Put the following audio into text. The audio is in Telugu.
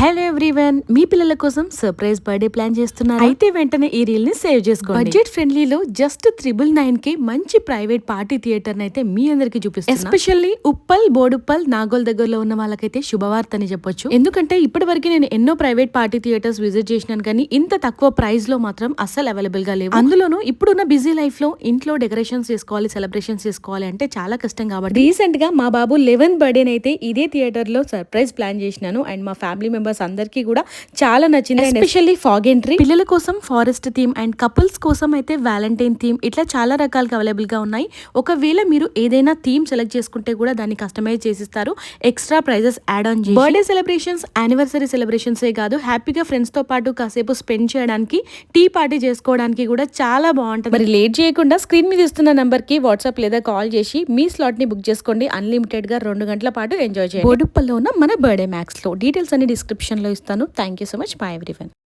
హలో ఎవ్రీవన్ మీ పిల్లల కోసం సర్ప్రైజ్ బర్త్డే ప్లాన్ చేస్తున్నారు? అయితే వెంటనే ఈ రీల్ని సేవ్ చేసుకోండి. బడ్జెట్ ఫ్రెండ్లీలో జస్ట్ త్రిబుల్ నైన్కి మంచి ప్రైవేట్ పార్టీ థియేటర్ అయితే మీ అందరికి చూపిస్తుంది ఎస్పెషల్లీ ఉప్పల్ బోడుప్పల్ నాగోల్ దగ్గరలో ఉన్న వాళ్ళకైతే శుభవార్త అని చెప్పొచ్చు. ఎందుకంటే ఇప్పటి వరకు నేను ఎన్నో ప్రైవేట్ పార్టీ థియేటర్స్ విజిట్ చేసినాను కానీ ఇంత తక్కువ ప్రైస్లో మాత్రం అస్సలు అవైలబుల్గా లేవు. అందులోనూ ఇప్పుడున్న బిజీ లైఫ్లో ఇంట్లో డెకరేషన్స్ చేసుకోవాలి సెలబ్రేషన్స్ చేసుకోవాలి అంటే చాలా కష్టం కాబట్టి రీసెంట్గా మా బాబు లెవెన్త్ బర్త్డే అయితే ఇదే థియేటర్లో సర్ప్రైజ్ ప్లాన్ చేసినాను. అండ్ మా ఫ్యామిలీ మెంబర్స్ అందరికీ కూడా చాలా నచ్చింది. ఎస్పెషల్లీ ఫాగ్ ఎంట్రీ పిల్లల కోసం ఫారెస్ట్ థీమ్ అండ్ కపుల్స్ కోసం అయితే వ్యాలంటైన్ థీమ్ ఇట్లా చాలా రకాలుగా అవైలబుల్గా ఉన్నాయి. ఒకవేళ మీరు ఏదైనా థీమ్ సెలెక్ట్ చేసుకుంటే కూడా దాన్ని కస్టమైజ్ చేసిస్తారు. ఎక్స్ట్రా ప్రైజెస్ యాడ్ ఆన్ చేసి. బర్త్డే సెలబ్రేషన్స్ యానివర్సరీ సెలబ్రేషన్స్ ఏ కాదు. హ్యాపీగా ఫ్రెండ్స్తో పాటు కాసేపు స్పెండ్ చేయడానికి టీ పార్టీ చేసుకోవడానికి కూడా చాలా బాగుంటుంది. మరి లేట్ చేయకుండా స్క్రీన్ మీద ఇస్తున్న నంబర్కి వాట్సాప్ లేదా కాల్ చేసి మీ స్లాట్ని బుక్ చేసుకోండి. అన్లిమిటెడ్గా రెండు గంటల పాటు ఎంజాయ్ చేయండి. బోడుప్పల్లో ఉన్న మన బర్త్డే మ్యాక్స్లో. డీటెయిల్స్ అన్ని డిస్క్రిప్షన్ లో ఇస్తాను. Thank you so much bye everyone